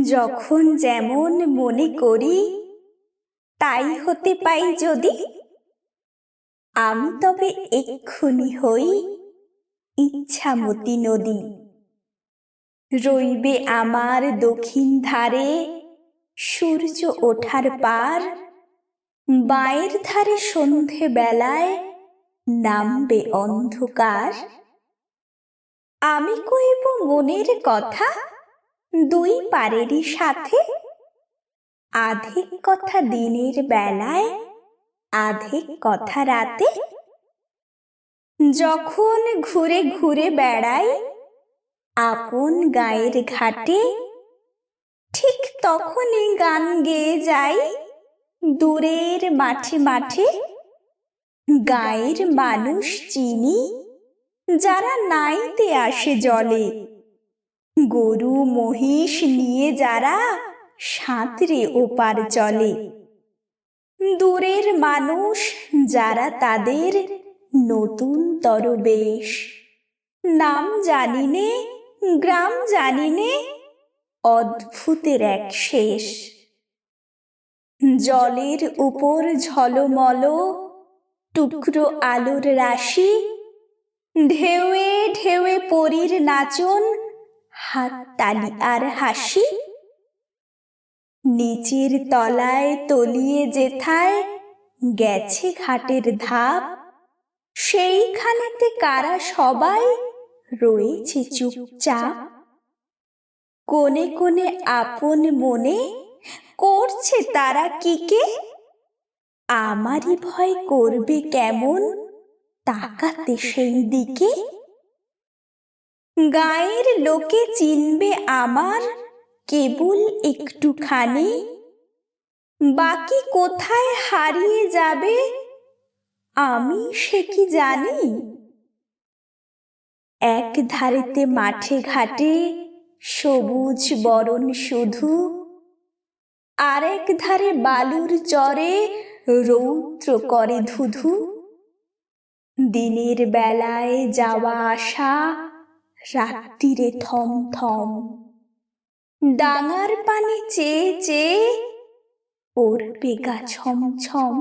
যখন যেমন মনে করি, তাই হতে পাই যদি। আমি তবে এক্ষুনি হই ইচ্ছামতি নদী। রইবে আমার দক্ষিণ ধারে সূর্য ওঠার পার, বায়ের ধারে সন্ধে বেলায় নামবে অন্ধকার। আমি কইব মনের কথা? দুই পারেরই সাথে আধিক কথা দিনের বেলায়, আধিক কথা রাতে। যখন ঘুরে ঘুরে বেড়াই, আপন গায়ের ঘাটে, ঠিক তখনই গান গেয়ে যাই। দূরের মাঠে মাঠে গায়ের মানুষ চিনি, যারা নাইতে আসে জলে। গরু, মহিষ নিয়ে যারা সাঁতরে ওপার চলে। দূরের মানুষ যারা তাদের নতুন তরবেশ। নাম জানিনে, গ্রাম জানিনে, অদ্ভুতের এক শেষ। জলের উপর ঝলমল, টুকরো আলোর রাশি, ঢেউয়ে ঢেউয়ে পরীর নাচন হাত, তালি আর হাসি? নিচের তলায় তলিয়ে যেথায় গেছে ঘাটের ধাপ? সেইখানেতে কারা সবাই রয়েছে চুপচাপ? কোনে কোনে আপন মনে করছে তারা কি কে? আমারই ভয় করবে কেমন? তাকাতে সেই দিকে গায়ের লোকে চিনবে আমার কেবল একটুখানি। বাকি কোথায় হারিয়ে যাবে, আমি সে কি জানি? এক ধারেতে মাঠে ঘাটে সবুজ বরণ শুধু আরেক ধারে বালুর চরে রৌদ্র করে ধুধু। দিনের বেলায় যাওয়া আসা রাত্রিরে থম থম ডাঙার পানে চেয়ে চেয়ে ওর গা ছম ছম